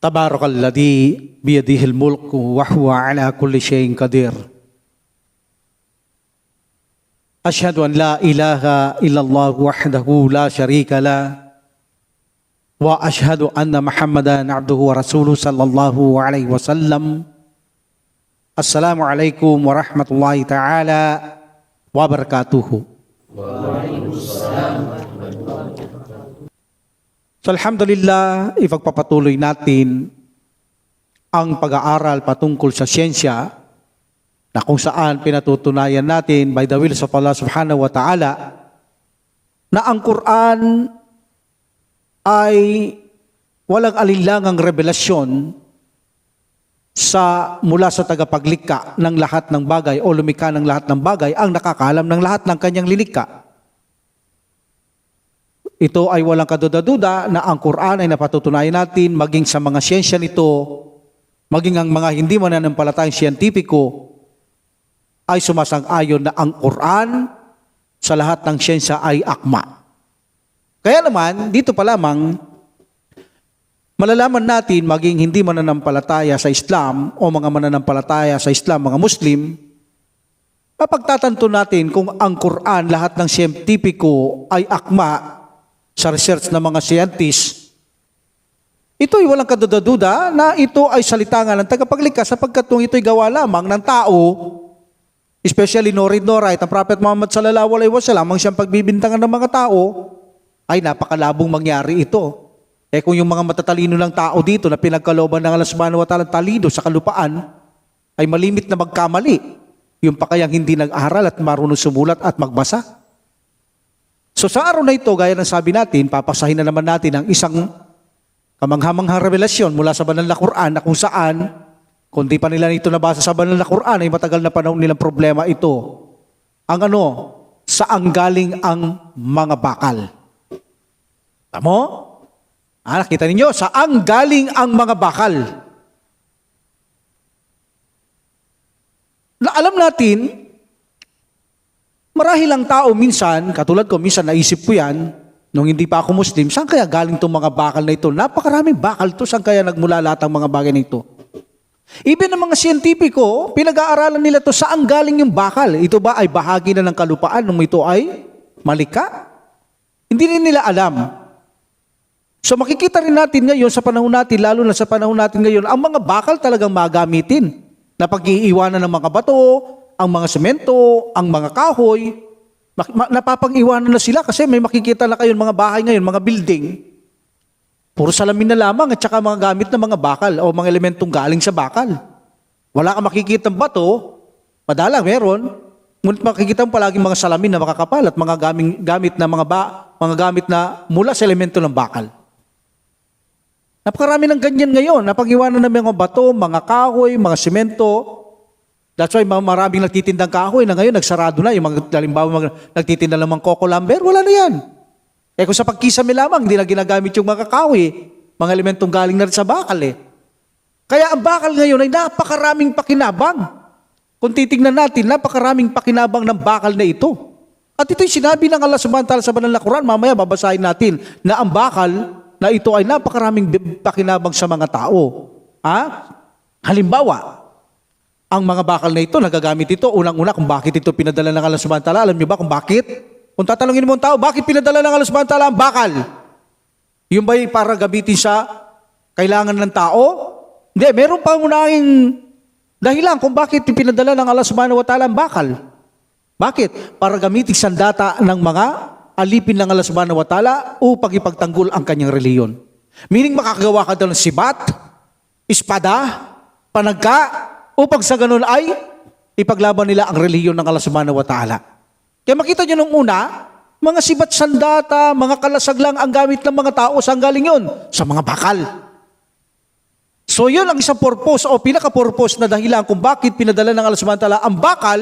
تبارك الذي بيده الملك وهو على كل شيء قدير. أشهد أن لا إله إلا الله وحده لا شريك له وأشهد أن محمدا عبده ورسوله صلى الله عليه وسلم. السلام عليكم ورحمة الله تعالى وبركاته. So alhamdulillah, ipagpapatuloy natin ang pag-aaral patungkol sa siyensya na kung saan pinatutunayan natin by the will of Allah subhanahu wa ta'ala na ang Quran ay walang alinlangang revelasyon sa mula sa tagapaglikha ng lahat ng bagay o lumikha ng lahat ng bagay ang nakakaalam ng lahat ng kanyang lilikha. Ito ay walang kaduda-duda na ang Quran ay napatutunayan natin maging sa mga siyensya nito, maging ang mga hindi mananampalatayang siyentipiko ay sumasang-ayon na ang Quran sa lahat ng siyensya ay akma. Kaya naman, dito pa lamang, malalaman natin maging hindi mananampalataya sa Islam o mga mananampalataya sa Islam, mga Muslim, mapagtatanto natin kung ang Quran, lahat ng siyentipiko ay akma sa research ng mga scientists, ito ay walang kaduda-duda na ito ay salita nga ng tagapaglikha sapagkat kung ito'y gawa lamang ng tao, especially no read no write, ang Prophet Muhammad sallallahu alaihi wasallam ang siyang pagbibintangan ng mga tao, ay napakalabong mangyari ito. Eh kung yung mga matatalino ng tao dito na pinagkalooban ng Allah subhanahu wa ta'ala talino sa kalupaan, ay malimit na magkamali. Yung pa kayang hindi nag-aral at marunong sumulat at magbasa. So sa araw na ito, gaya ng sabi natin, papasahin na naman natin ang isang kamanghamanghang revelasyon mula sa banal na Quran na kung saan, kung di pa nila ito nabasa sa banal na Quran, ay matagal na panahon nilang problema ito. Ang ano, saan galing ang mga bakal? Tamo? Ah, nakita ninyo, saan galing ang mga bakal? Na alam natin, Marahil ang tao minsan, katulad ko, minsan naisip ko yan, nung hindi pa ako Muslim, saan kaya galing itong mga bakal na ito? Napakaraming bakal to, saan kaya nagmula lahat ang mga bagay na ito? Even ang mga siyentipiko, pinag-aaralan nila to saan galing yung bakal. Ito ba ay bahagi na ng kalupaan nung ito ay malika? Hindi rin nila alam. So makikita rin natin ngayon sa panahon natin, lalo na sa panahon natin ngayon, ang mga bakal talagang magamitin na pag-iiwanan ng mga bato, ang mga semento, ang mga kahoy, napapag-iwanan na sila kasi may makikita na kayo mga bahay ngayon, mga building. Puro salamin na lamang at saka mga gamit na mga bakal o mga elementong galing sa bakal. Wala kang makikita bato, madalang meron, ngunit makikita mo palagi mga salamin na makakapal at mga gaming, gamit na mga, ba, mga gamit na mula sa elemento ng bakal. Napakarami ng ganyan ngayon. Napag-iwanan ng mga bato, mga kahoy, mga semento, That's why maraming nagtitindang kahoy na ngayon nagsarado na. Yung mga, halimbawa, mga nagtitinda ng mga coco lumber, wala na yan. Eh kung sa pagkisame lamang, hindi na ginagamit yung mga kahoy. Mga elementong galing na rin sa bakal eh. Kaya ang bakal ngayon ay napakaraming pakinabang. Kung titingnan natin, napakaraming pakinabang ng bakal na ito. At ito'y sinabi ng Allah subhanahu sa banal na Quran, mamaya babasahin natin na ang bakal na ito ay napakaraming pakinabang sa mga tao. Ha? Halimbawa, ang mga bakal na ito, nagagamit ito, unang-una kung bakit ito pinadala ng Allah subhanahu. Alam niyo ba kung bakit? Kung tatanungin mo ang tao, bakit pinadala ng Allah subhanahu ang bakal? Yung ba'y para gamitin sa kailangan ng tao? Hindi, meron pa unahing dahilan kung bakit pinadala ng Allah subhanahu wa ta'ala ang bakal. Bakit? Para gamitin sa data ng mga alipin ng Allah subhanahu wa ta'ala upang ipagtanggol ang kanyang reliyon. Meaning makakagawa ka daw ng sibat, espada, panagka, upang sa ganun ay ipaglaban nila ang reliyon ng Allah subhanahu wa ta'ala. Kaya makita nyo nung una, mga sibat sandata, mga kalasag lang ang gamit ng mga tao. Saan galing yun? Sa mga bakal. So yun ang isang purpose o pinaka-purpose na dahilan kung bakit pinadala ng Allah subhanahu wa ta'ala ang bakal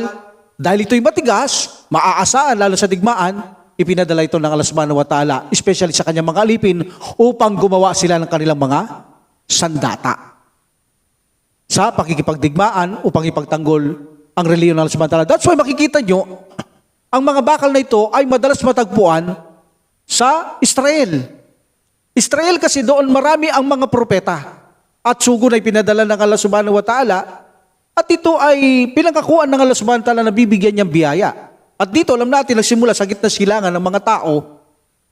dahil ito'y matigas, maaasaan lalo sa digmaan, ipinadala ito ng Allah subhanahu wa ta'ala, especially sa kanyang mga alipin, upang gumawa sila ng kanilang mga sandata sa pakikipagdigmaan upang ipagtanggol ang reliyon ng ta'ala. That's why makikita nyo, ang mga bakal na ito ay madalas matagpuan sa Israel. Israel kasi doon marami ang mga propeta. at sugo na pinadala ng Allah subhanahu wa ta'ala at ito ay pinangkakuan ng Allah subhanahu wa ta'ala na bibigyan niyang biyaya. At dito alam natin nagsimula sa gitna silangan ng mga tao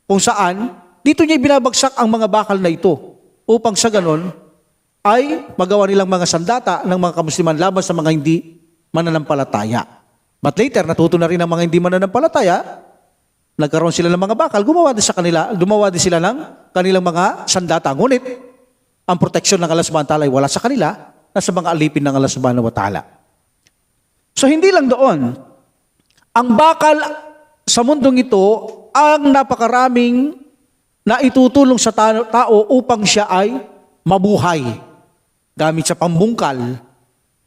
kung saan dito niya binabagsak ang mga bakal na ito upang sa ganon ay magawa nilang mga sandata ng mga kamusliman laban sa mga hindi mananampalataya. But later, natuto na rin ang mga hindi mananampalataya nagkaroon sila ng mga bakal, gumawa din sa kanila, gumawa din sila ng kanilang mga sandata. Ngunit, ang proteksyon ng Allah subhanahu wa ta'ala ay wala sa kanila, nasa mga alipin ng Allah subhanahu wa ta'ala. So hindi lang doon, ang bakal sa mundong ito, ang napakaraming na itutulong sa ta- tao upang siya ay mabuhay. Gamit sa pambungkal,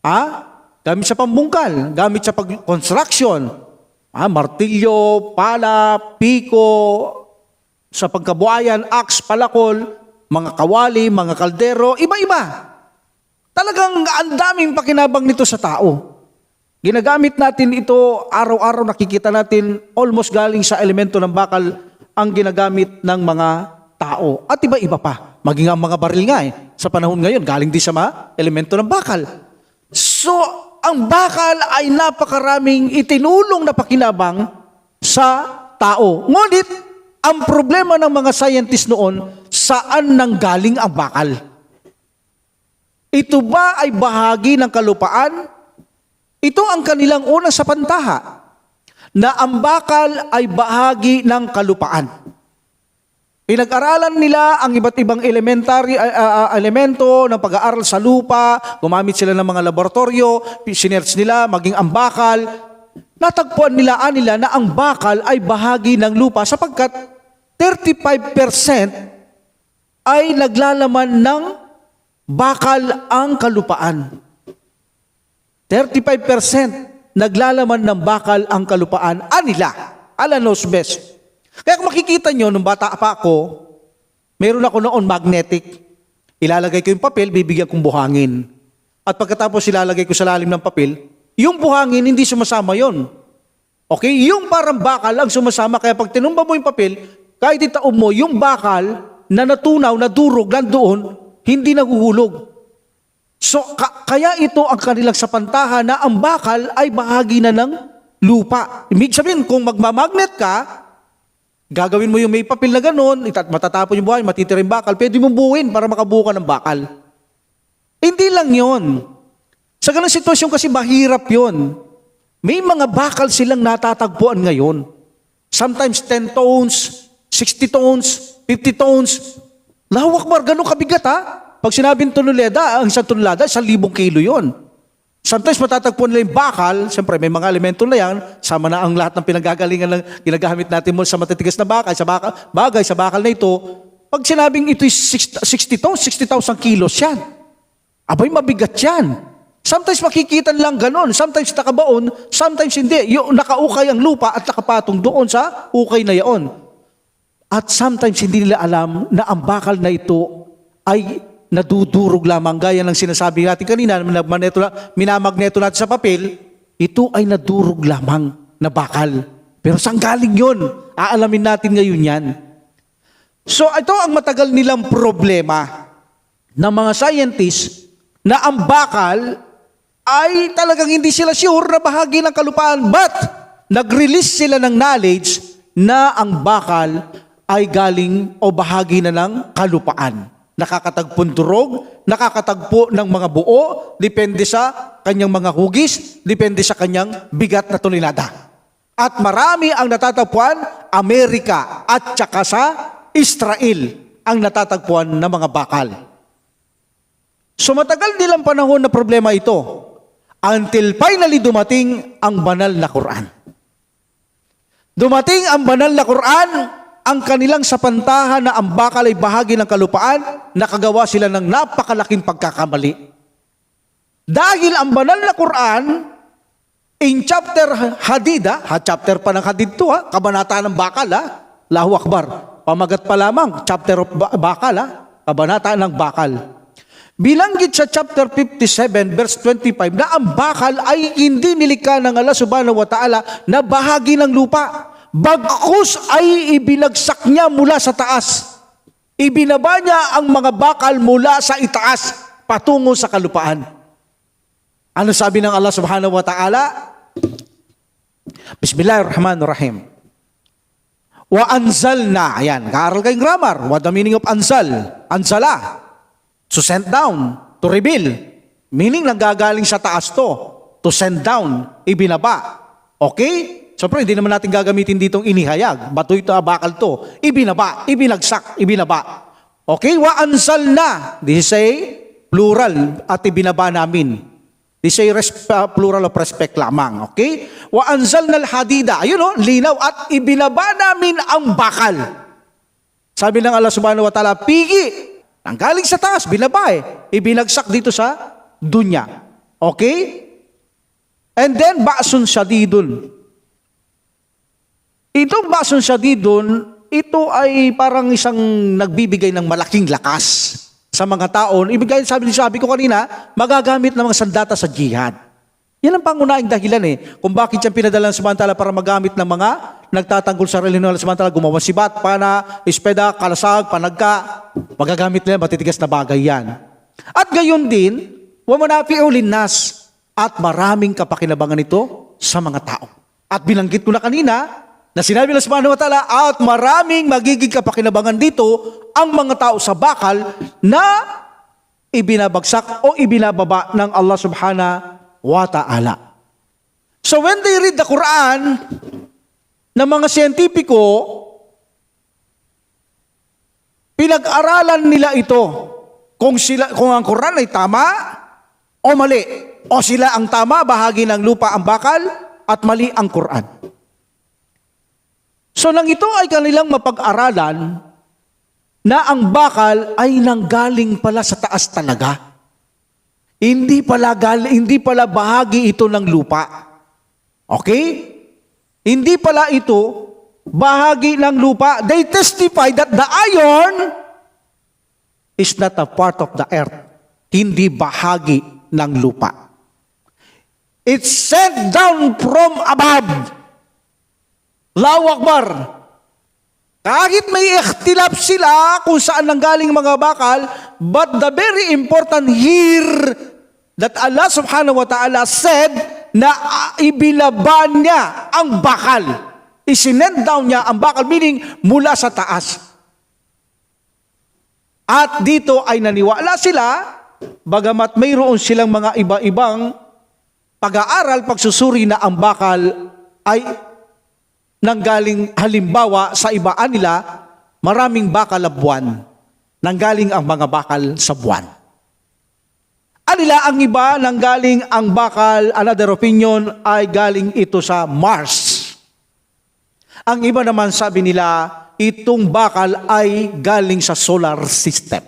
ha? gamit sa pambungkal, gamit sa pag-construction, Ah, martilyo, pala, piko, sa pagkabuhayan, axe, palakol, mga kawali, mga kaldero, iba-iba. Talagang ang daming pakinabang nito sa tao. Ginagamit natin ito araw-araw nakikita natin almost galing sa elemento ng bakal ang ginagamit ng mga tao. At iba-iba pa. Maging ang mga baril nga eh. Sa panahon ngayon, galing din sa mga elemento ng bakal. So, ang bakal ay napakaraming itinulong na pakinabang sa tao. Ngunit, ang problema ng mga scientist noon, saan nanggaling ang bakal? Ito ba ay bahagi ng kalupaan? Ito ang kanilang unang sa pantaha, na ang bakal ay bahagi ng kalupaan. Pinag-aralan nila ang iba't ibang elementary uh, uh, elemento ng pag-aaral sa lupa, gumamit sila ng mga laboratorio, sinerch nila maging ang bakal. Natagpuan nila nila na ang bakal ay bahagi ng lupa sapagkat 35% ay naglalaman ng bakal ang kalupaan. 35% naglalaman ng bakal ang kalupaan. Anila, ala knows best. Kaya kung makikita nyo, nung bata pa ako, meron ako noon magnetic. Ilalagay ko yung papel, bibigyan kong buhangin. At pagkatapos ilalagay ko sa lalim ng papel, yung buhangin, hindi sumasama yon. Okay? Yung parang bakal ang sumasama. Kaya pag tinumba mo yung papel, kahit itaob mo, yung bakal na natunaw, na durog, nandoon, hindi naguhulog. So, ka- kaya ito ang kanilang sapantahan na ang bakal ay bahagi na ng lupa. Ibig sabihin, kung magmamagnet ka, Gagawin mo yung may papel na ganun, matatapon yung buhay, matitira yung bakal, pwede mong buuin para makabuka ng bakal. Hindi lang yon. Sa ganung sitwasyon kasi mahirap yon. May mga bakal silang natatagpuan ngayon. Sometimes 10 tones, 60 tones, 50 tones. Lawak mar, ganun kabigat ha. Pag sinabing tonelada, ang isang tonelada, isang libong kilo yon. Sometimes matatagpuan nila yung bakal, siyempre may mga elemento na yan, sama na ang lahat ng pinagagalingan ng ginagamit natin mo sa matitigas na bakal, sa bakal, bagay, sa bakal na ito. Pag sinabing ito is 60 tons, 60,000 kilos yan. Abay, mabigat yan. Sometimes makikita lang ganon, sometimes nakabaon, sometimes hindi. Yung nakaukay ang lupa at nakapatong doon sa ukay na yaon. At sometimes hindi nila alam na ang bakal na ito ay nadudurog lamang gaya ng sinasabi natin kanina, minamagneto, minamagneto natin sa papel, ito ay nadurog lamang na bakal. Pero saan galing yun? Aalamin natin ngayon yan. So ito ang matagal nilang problema ng mga scientists na ang bakal ay talagang hindi sila sure na bahagi ng kalupaan but nag-release sila ng knowledge na ang bakal ay galing o bahagi na ng kalupaan nakakatagpong durog, nakakatagpo ng mga buo, depende sa kanyang mga hugis, depende sa kanyang bigat na tulinada. At marami ang natatagpuan, Amerika at saka sa Israel ang natatagpuan ng mga bakal. So matagal nilang panahon na problema ito until finally dumating ang banal na Quran. Dumating ang banal na Quran, ang kanilang sapantahan na ang bakal ay bahagi ng kalupaan, nakagawa sila ng napakalaking pagkakamali. Dahil ang banal na Quran, in chapter Hadida, ha, chapter pa ng Hadid to ha, kabanata ng bakal ha, Lahu Akbar, pamagat pa lamang, chapter of ba- bakal ha, kabanata ng bakal. Bilanggit sa chapter 57 verse 25 na ang bakal ay hindi nilikha ng Allah subhanahu wa ta'ala na bahagi ng lupa. Bagkus ay ibinagsak niya mula sa taas. Ibinaba niya ang mga bakal mula sa itaas patungo sa kalupaan. Ano sabi ng Allah subhanahu wa ta'ala? Bismillahirrahmanirrahim. Wa anzalna, ayan, kaaral kayong grammar. What the meaning of anzal? Anzala. To send down, to reveal. Meaning nanggagaling sa taas to. To send down, ibinaba. Okay? Siyempre, hindi naman natin gagamitin ditong inihayag. Bato ito, bakal to. Ibinaba, ibinagsak, ibinaba. Okay? Wa anzalna. This is a plural at ibinaba namin. This is a res- uh, plural of respect lamang. Okay? Wa anzalna al-hadida. Ayun o, linaw. At ibinaba namin ang bakal. Sabi ng Allah subhanahu wa ta'ala, pigi. Ang galing sa taas, binaba eh. Ibinagsak dito sa dunya. Okay? And then, ba'sun syadidun. Itong ba'sun syadidun, ito ay parang isang nagbibigay ng malaking lakas sa mga taon. Ibigay, sabi, sabi ko kanina, magagamit ng mga sandata sa jihad. Yan ang pangunahing dahilan eh. Kung bakit yan pinadala ng samantala para magamit ng mga nagtatanggol sa relihiyon ng samantala, gumawa sibat, pana, ispeda, kalasag, panagka. Magagamit nila, matitigas na bagay yan. At gayon din, wamanapi ulinnas at maraming kapakinabangan ito sa mga tao. At binanggit ko na kanina, na sinabi ng subhanahu wa ta'ala, at maraming magiging kapakinabangan dito ang mga tao sa bakal na ibinabagsak o ibinababa ng Allah subhanahu wa ta'ala. So when they read the Quran, ng mga siyentipiko, pinag-aralan nila ito kung, sila, kung ang Quran ay tama o mali. O sila ang tama, bahagi ng lupa ang bakal, at mali ang Quran. So nang ito ay kanilang mapag-aralan, na ang bakal ay nanggaling pala sa taas talaga. Hindi pala, gal- hindi pala bahagi ito ng lupa. Okay? Hindi pala ito bahagi ng lupa. They testify that the iron is not a part of the earth. Hindi bahagi ng lupa. It's sent down from above. Allahu Akbar. Kahit may ikhtilaf sila kung saan nanggaling mga bakal, but the very important here that Allah subhanahu wa ta'ala said na ibinaban niya ang bakal. Isinend down niya ang bakal, meaning mula sa taas. At dito ay naniwala sila, bagamat mayroon silang mga iba-ibang pag-aaral, pagsusuri na ang bakal ay nanggaling halimbawa sa ibaan nila, maraming bakal na buwan. Nanggaling ang mga bakal sa buwan. Anila ang iba nanggaling ang bakal, another opinion, ay galing ito sa Mars. Ang iba naman sabi nila, itong bakal ay galing sa solar system.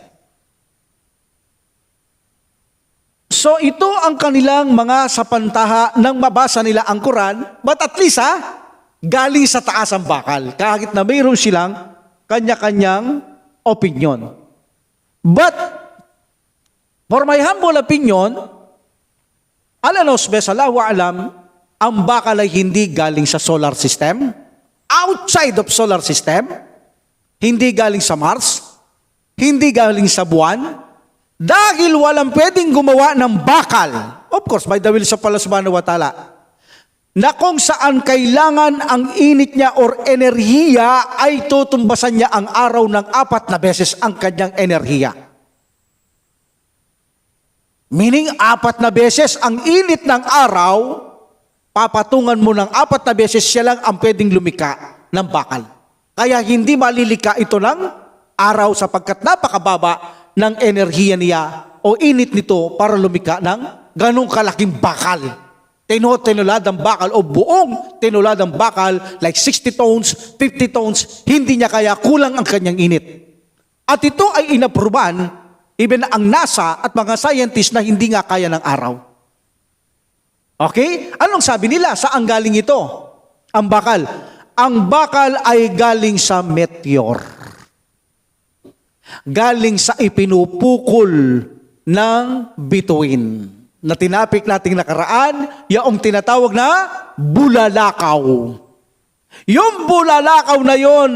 So ito ang kanilang mga sapantaha nang mabasa nila ang Quran, but at least ha, galing sa taas ang bakal, kahit na mayroon silang kanya-kanyang opinion. But, for my humble opinion, alanos besalahu alam, ang bakal ay hindi galing sa solar system, outside of solar system, hindi galing sa Mars, hindi galing sa buwan, dahil walang pwedeng gumawa ng bakal, of course, by the will sa pala subhanahu na kung saan kailangan ang init niya or enerhiya ay tutumbasan niya ang araw ng apat na beses ang kanyang enerhiya. Meaning, apat na beses ang init ng araw, papatungan mo ng apat na beses siya lang ang pwedeng lumika ng bakal. Kaya hindi malilika ito ng araw sapagkat napakababa ng enerhiya niya o init nito para lumika ng ganong kalaking bakal. Tino, tinuladang bakal o buong tinuladang bakal like 60 tons, 50 tons, hindi niya kaya kulang ang kanyang init. At ito ay inapruban, even ang NASA at mga scientists na hindi nga kaya ng araw. Okay? Anong sabi nila? Saan galing ito? Ang bakal. Ang bakal ay galing sa meteor galing sa ipinupukol ng bituin na tinapik nating nakaraan, yaong tinatawag na bulalakaw. Yung bulalakaw na yon,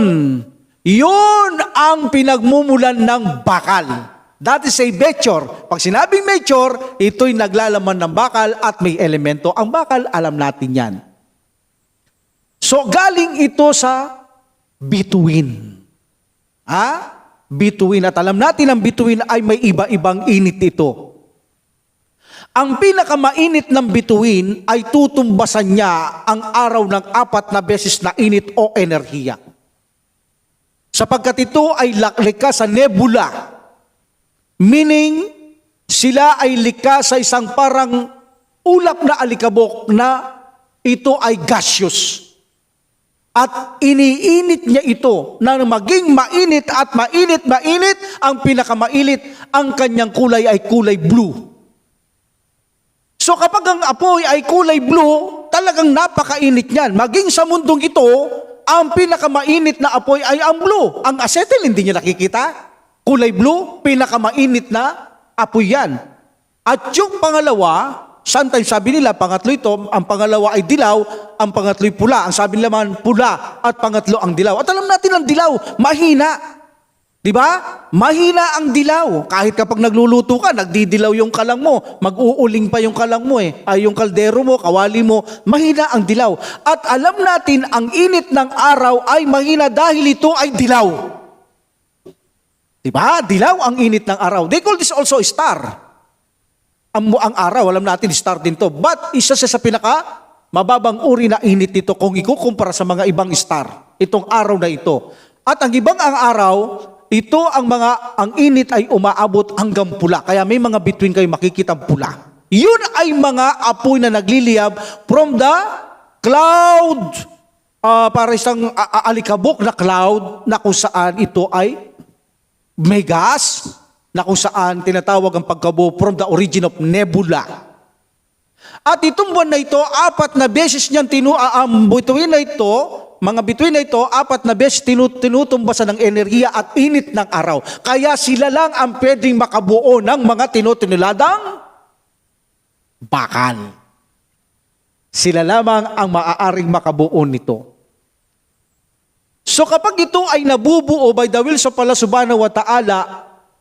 yun ang pinagmumulan ng bakal. That is a meteor. Pag sinabing meteor, ito'y naglalaman ng bakal at may elemento. Ang bakal, alam natin yan. So, galing ito sa bituin. Ha? Bituin. At alam natin ang bituin ay may iba-ibang init ito. Ang pinakamainit ng bituin ay tutumbasan niya ang araw ng apat na beses na init o enerhiya. Sapagkat ito ay likas sa nebula. Meaning, sila ay likas sa isang parang ulap na alikabok na ito ay gaseous. At iniinit niya ito na maging mainit at mainit, mainit, ang pinakamailit, ang kanyang kulay ay kulay blue. So kapag ang apoy ay kulay blue, talagang napakainit niyan. Maging sa mundong ito, ang pinakamainit na apoy ay ang blue. Ang acetyl, hindi niya nakikita. Kulay blue, pinakamainit na apoy yan. At yung pangalawa, sometimes sabi nila, pangatlo ito, ang pangalawa ay dilaw, ang pangatlo ay pula. Ang sabi nila man, pula, at pangatlo ang dilaw. At alam natin ang dilaw, mahina. Di ba? Mahina ang dilaw. Kahit kapag nagluluto ka, nagdidilaw yung kalang mo. Mag-uuling pa yung kalang mo eh. Ay, yung kaldero mo, kawali mo, mahina ang dilaw. At alam natin, ang init ng araw ay mahina dahil ito ay dilaw. Di ba? Dilaw ang init ng araw. They call this also star. Ang, ang araw, alam natin, star din to. But isa siya sa pinaka mababang uri na init nito kung ikukumpara sa mga ibang star. Itong araw na ito. At ang ibang ang araw, ito ang mga, ang init ay umaabot hanggang pula. Kaya may mga between kayo makikita pula. Yun ay mga apoy na nagliliyab from the cloud. ah, para isang alikabok na cloud na kung saan ito ay may gas na kung saan tinatawag ang pagkabuo from the origin of nebula. At itong buwan na ito, apat na beses niyang tinu ang bituin na ito, mga bituin na ito, apat na beses tinu, tinutumbasan ng enerhiya at init ng araw. Kaya sila lang ang pwedeng makabuo ng mga tinutiniladang bakal. Sila lamang ang maaaring makabuo nito. So kapag ito ay nabubuo by the will sa pala subhanahu wa ta'ala,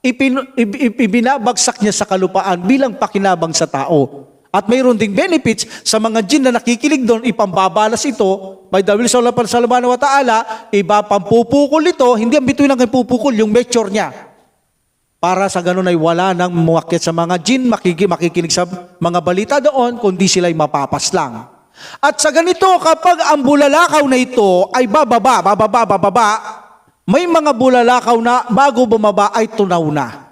ipin, ib- ib- ibinabagsak niya sa kalupaan bilang pakinabang sa tao. At mayroon ding benefits sa mga jin na nakikinig doon, ipambabalas ito by the will sa pala subhanahu wa ta'ala, iba pampupukol ito, hindi ang bituin ang pupukol, yung measure niya. Para sa ganun ay wala nang muwakit sa mga jin, makiki, makikinig sa mga balita doon, kundi sila'y mapapas lang. At sa ganito, kapag ang bulalakaw na ito ay bababa, bababa, bababa, may mga bulalakaw na bago bumaba ay tunaw na.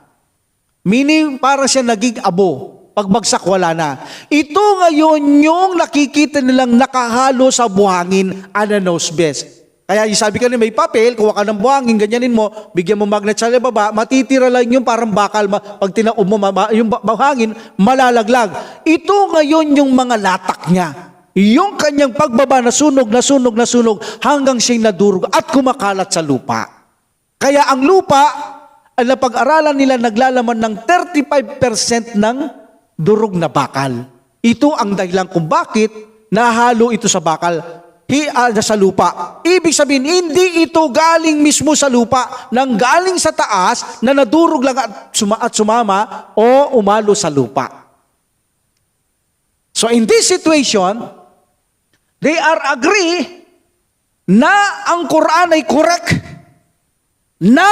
Meaning, para siya naging abo. Pagbagsak, wala na. Ito ngayon yung nakikita nilang nakahalo sa buhangin, ananos best. Kaya sabi ka na may papel, kuha ka ng buhangin, ganyanin mo, bigyan mo magnet sa baba, matitira lang yung parang bakal, pag tinaob mo, yung buhangin, malalaglag. Ito ngayon yung mga latak niya. Yung kanyang pagbaba na sunog, na sunog, na sunog, hanggang siya'y nadurog at kumakalat sa lupa. Kaya ang lupa, ay napag-aralan nila naglalaman ng 35% ng durog na bakal. Ito ang dahilan kung bakit nahalo ito sa bakal hi, ah, sa lupa. Ibig sabihin, hindi ito galing mismo sa lupa, nang galing sa taas na nadurog lang at, suma, at sumama o umalo sa lupa. So in this situation, they are agree na ang Quran ay correct na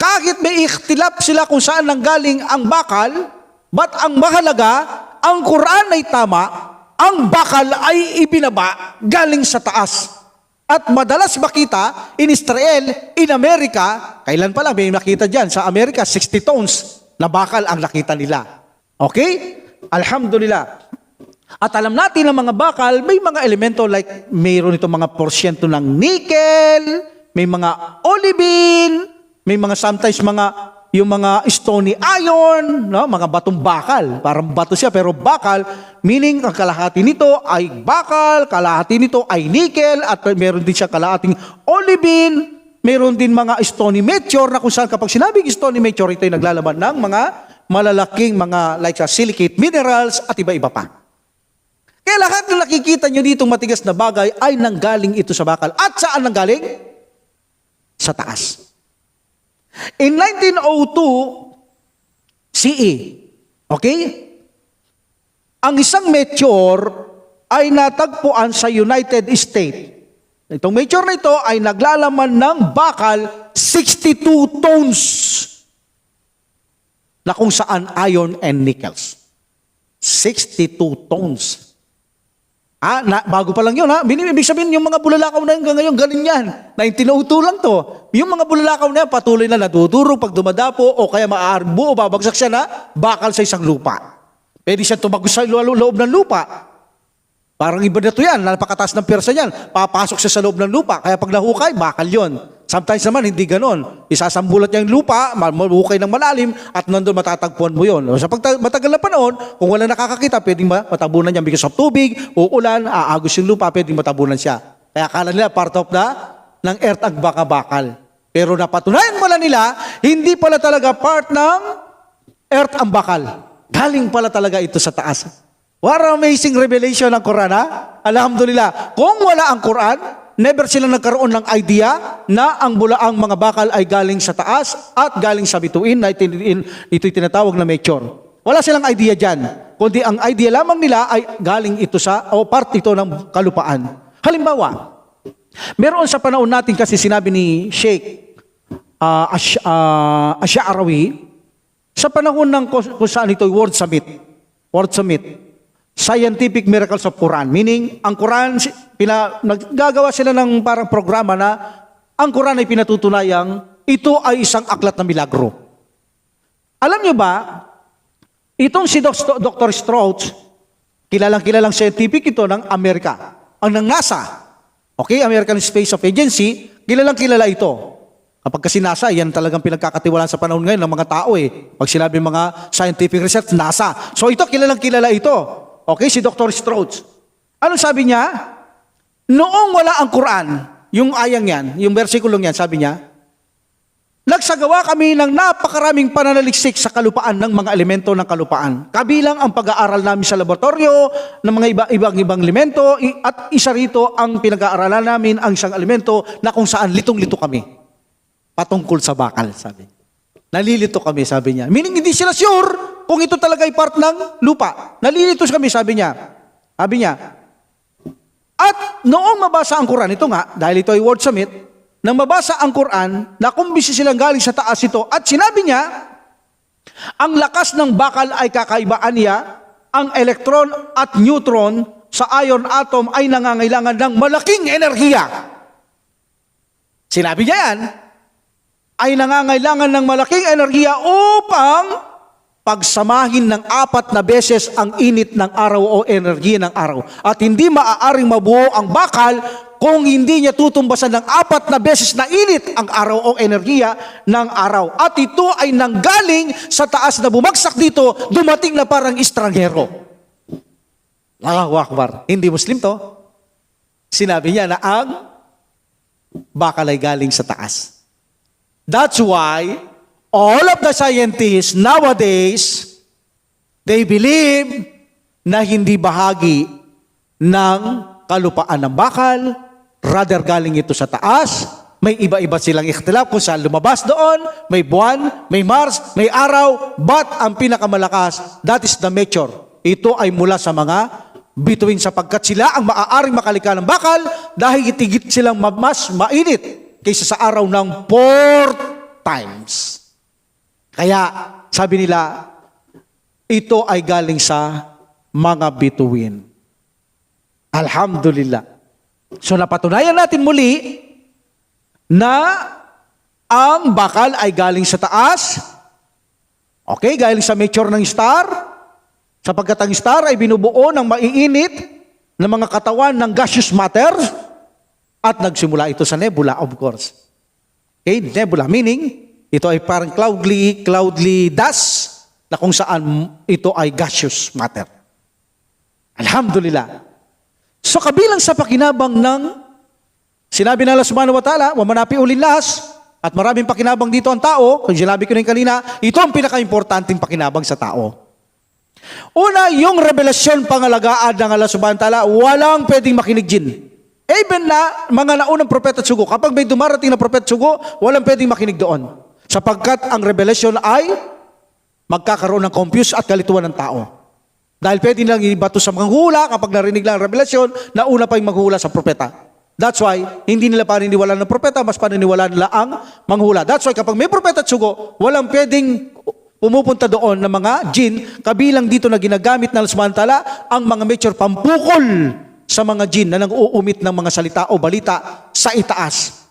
kahit may ikhtilap sila kung saan nanggaling ang bakal, but ang mahalaga, ang Quran ay tama, ang bakal ay ibinaba galing sa taas. At madalas makita in Israel, in America, kailan pala may nakita dyan, sa Amerika, 60 tons na bakal ang nakita nila. Okay? Alhamdulillah. At alam natin ang mga bakal, may mga elemento like mayroon itong mga porsyento ng nickel, may mga olivine, may mga sometimes mga yung mga stony iron, no? mga batong bakal. Parang bato siya pero bakal, meaning ang kalahati nito ay bakal, kalahati nito ay nickel, at meron din siya kalahating olivine, meron din mga stony meteor na kung saan kapag sinabing stony meteor, ito ay naglalaman ng mga malalaking mga like sa silicate minerals at iba-iba pa. Kaya lahat na nakikita nyo ditong matigas na bagay ay nanggaling ito sa bakal. At saan nanggaling? Sa taas. In 1902, CE. Okay? Ang isang meteor ay natagpuan sa United States. Itong meteor na ito ay naglalaman ng bakal 62 tons na kung saan iron and nickels. 62 tons. Ah, na, bago pa lang yun ha. Ibig sabihin yung mga bulalakaw na hanggang ngayon, galing yan. 1902 lang to. Yung mga bulalakaw na yan, patuloy na natuturo pag dumadapo o kaya maaari buo, babagsak siya na bakal sa isang lupa. Pwede siya tumagos sa lo- loob ng lupa. Parang iba na to yan, napakataas ng persa niyan. Papasok siya sa loob ng lupa. Kaya pag nahukay, bakal yon. Sometimes naman, hindi ganon. Isasambulat niya yung lupa, ma- mahukay ng malalim, at nandun matatagpuan mo yon. Sa pagta- matagal na panahon, kung wala nakakakita, pwedeng ma- matabunan niya because of tubig, uulan, aagos yung lupa, pwedeng matabunan siya. Kaya akala nila part of the, ng earth ang baka-bakal. Pero napatunayan pala nila, hindi pala talaga part ng earth ang bakal. Galing pala talaga ito sa taas. What an amazing revelation ng Quran, ha? Alhamdulillah. Kung wala ang Quran, never sila nagkaroon ng idea na ang bulaang mga bakal ay galing sa taas at galing sa bituin na ito, ito'y tinatawag na meteor. Wala silang idea dyan. Kundi ang idea lamang nila ay galing ito sa, o part ito ng kalupaan. Halimbawa, meron sa panahon natin kasi sinabi ni Sheikh uh, Ash, uh, Ash'arawi, sa panahon ng kung saan ito World Summit, World Summit, Scientific Miracles of Quran. Meaning, ang Quran, pina, naggagawa sila ng parang programa na ang Quran ay pinatutunayang ito ay isang aklat na milagro. Alam niyo ba, itong si Dr. Strauss, kilalang kilalang scientific ito ng Amerika, ang ng NASA. Okay, American Space of Agency, kilalang kilala ito. Kapag kasi NASA, yan talagang pinagkakatiwalaan sa panahon ngayon ng mga tao eh. Pag sinabi mga scientific research, NASA. So ito, kilalang kilala ito. Okay, si Dr. Strauss. Ano sabi niya? Noong wala ang Quran, yung ayang yan, yung versikulong yan, sabi niya, Nagsagawa kami ng napakaraming pananaliksik sa kalupaan ng mga elemento ng kalupaan. Kabilang ang pag-aaral namin sa laboratorio ng mga iba, ibang ibang elemento at isa rito ang pinag-aaralan namin ang isang elemento na kung saan litong-lito kami. Patungkol sa bakal, sabi. Nalilito kami, sabi niya. Meaning hindi sila sure kung ito talaga ay part ng lupa. Nalilito kami, sabi niya. Sabi niya, at noong mabasa ang Quran, ito nga, dahil ito ay Word Summit, nang mabasa ang Quran, nakumbisi silang galing sa taas ito, at sinabi niya, ang lakas ng bakal ay kakaibaan niya, ang elektron at neutron sa iron atom ay nangangailangan ng malaking enerhiya. Sinabi niya yan, ay nangangailangan ng malaking enerhiya upang pagsamahin ng apat na beses ang init ng araw o enerhiya ng araw. At hindi maaaring mabuo ang bakal kung hindi niya tutumbasan ng apat na beses na init ang araw o enerhiya ng araw. At ito ay nanggaling sa taas na bumagsak dito, dumating na parang estranghero. Allahu Akbar. Hindi Muslim to. Sinabi niya na ang bakal ay galing sa taas. That's why all of the scientists nowadays, they believe na hindi bahagi ng kalupaan ng bakal, rather galing ito sa taas, may iba-iba silang ikhtilaf kung saan lumabas doon, may buwan, may Mars, may araw, but ang pinakamalakas, that is the meteor. Ito ay mula sa mga bituin sapagkat sila ang maaaring makalika ng bakal dahil itigit silang ma- mas mainit kaysa sa araw ng four times. Kaya sabi nila, ito ay galing sa mga bituin. Alhamdulillah. So napatunayan natin muli na ang bakal ay galing sa taas. Okay, galing sa meteor ng star. Sapagkat ang star ay binubuo ng maiinit ng mga katawan ng gaseous matter at nagsimula ito sa nebula, of course. Okay, nebula, meaning ito ay parang cloudly, cloudly dust na kung saan ito ay gaseous matter. Alhamdulillah. So kabilang sa pakinabang ng sinabi ng Allah subhanahu wa ta'ala, wamanapi ulinlas, at maraming pakinabang dito ang tao, kung sinabi ko rin kanina, ito ang pinaka-importanting pakinabang sa tao. Una, yung revelasyon pangalagaan ng Allah subhanahu wa ta'ala, walang pwedeng makinig din. Even na mga naunang propeta sugo, kapag may dumarating na propeta sugo, walang pwedeng makinig doon. Sapagkat ang revelasyon ay magkakaroon ng confuse at kalituan ng tao. Dahil pwede nilang ibato sa mga hula kapag narinig lang ang revelasyon na una pa yung maghula sa propeta. That's why, hindi nila paniniwalaan ng propeta, mas paniniwalaan nila ang manghula. That's why, kapag may propeta at sugo, walang pwedeng pumupunta doon ng mga jin, kabilang dito na ginagamit ng sumantala ang mga mature pampukol sa mga jin na nang-uumit ng mga salita o balita sa itaas.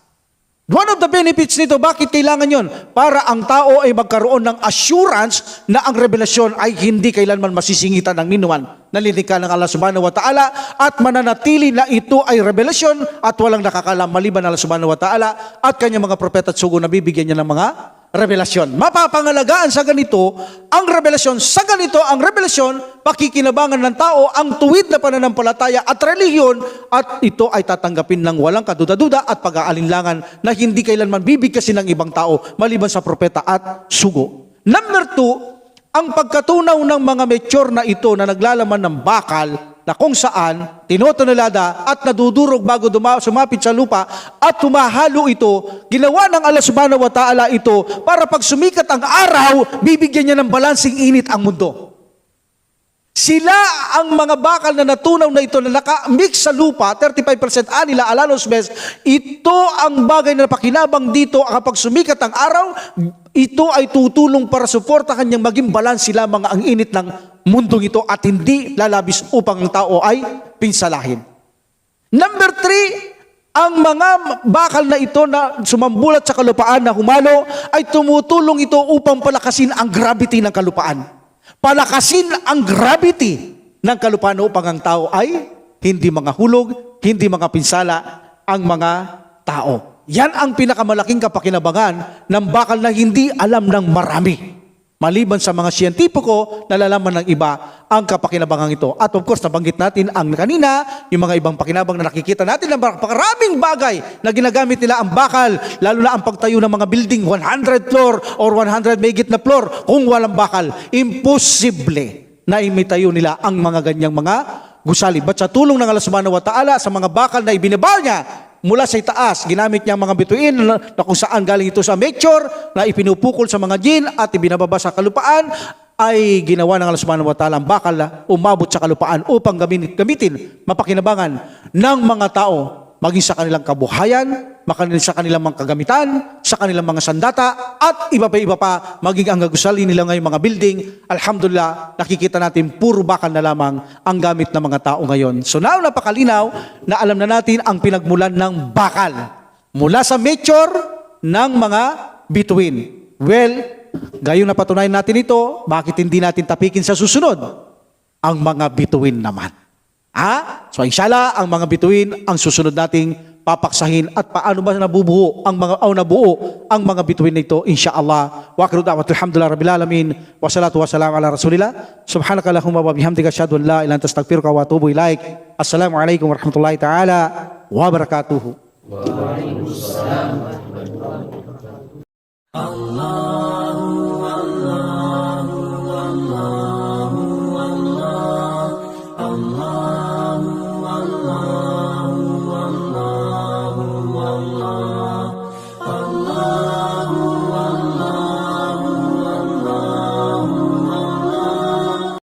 One of the benefits nito, bakit kailangan yon? Para ang tao ay magkaroon ng assurance na ang revelasyon ay hindi kailanman masisingitan ng minuman. Nalinika ng Allah subhanahu wa ta'ala at mananatili na ito ay revelasyon at walang nakakalam maliban Allah subhanahu wa ta'ala at kanyang mga propeta at sugo na bibigyan niya ng mga revelasyon. Mapapangalagaan sa ganito ang revelasyon. Sa ganito ang revelasyon, pakikinabangan ng tao ang tuwid na pananampalataya at relihiyon at ito ay tatanggapin ng walang kaduda-duda at pag-aalinlangan na hindi kailanman bibigkasin ng ibang tao maliban sa propeta at sugo. Number two, ang pagkatunaw ng mga mature na ito na naglalaman ng bakal na kung saan tinotonelada at nadudurog bago duma- sumapit sa lupa at tumahalo ito, ginawa ng Allah subhanahu wa ta'ala ito para pag sumikat ang araw, bibigyan niya ng balansing init ang mundo. Sila ang mga bakal na natunaw na ito na naka-mix sa lupa, 35% anila, alanos bes, ito ang bagay na pakinabang dito kapag sumikat ang araw, ito ay tutulong para suportahan niyang maging balansi lamang ang init ng mundong ito at hindi lalabis upang ang tao ay pinsalahin. Number three, ang mga bakal na ito na sumambulat sa kalupaan na humalo ay tumutulong ito upang palakasin ang gravity ng kalupaan. Palakasin ang gravity ng kalupaan upang ang tao ay hindi mga hulog, hindi mga pinsala ang mga tao. Yan ang pinakamalaking kapakinabangan ng bakal na hindi alam ng marami. Maliban sa mga siyentipiko, nalalaman ng iba ang kapakinabangan ito. At of course, nabanggit natin ang kanina, yung mga ibang pakinabang na nakikita natin ng napakaraming bagay na ginagamit nila ang bakal, lalo na ang pagtayo ng mga building, 100 floor or 100 megit na floor, kung walang bakal, imposible na imitayo nila ang mga ganyang mga gusali. But sa tulong ng Allah subhanahu wa ta'ala, sa mga bakal na ibinaba niya, mula sa itaas, ginamit niya ang mga bituin na, na kung saan galing ito sa mature, na ipinupukol sa mga jin at ibinababa sa kalupaan, ay ginawa ng Allah subhanahu wa ta'ala ang bakal na umabot sa kalupaan upang gamitin, gamitin mapakinabangan ng mga tao maging sa kanilang kabuhayan, sa kanilang mga kagamitan, sa kanilang mga sandata, at iba pa iba pa, maging ang gagusali nila ngayong mga building. Alhamdulillah, nakikita natin puro bakal na lamang ang gamit ng mga tao ngayon. So now, napakalinaw na alam na natin ang pinagmulan ng bakal. Mula sa mature ng mga bituin. Well, gayon na patunayan natin ito, bakit hindi natin tapikin sa susunod? Ang mga bituin naman. Ha? So inshallah, ang mga bituin, ang susunod nating papaksahin at paano ba nabubuo ang mga o nabuo ang mga bituin nito insyaallah wa akhiru da'wat alhamdulillah rabbil alamin. Wa salatu wa salam ala rasulillah. Subhanaka allahumma wa bihamdika asyhadu an la ilaha illa anta astaghfiruka wa atubu ilaik. Assalamu alaikum warahmatullahi taala wa barakatuh wa alaikumussalam wa rahmatullahi wa Allah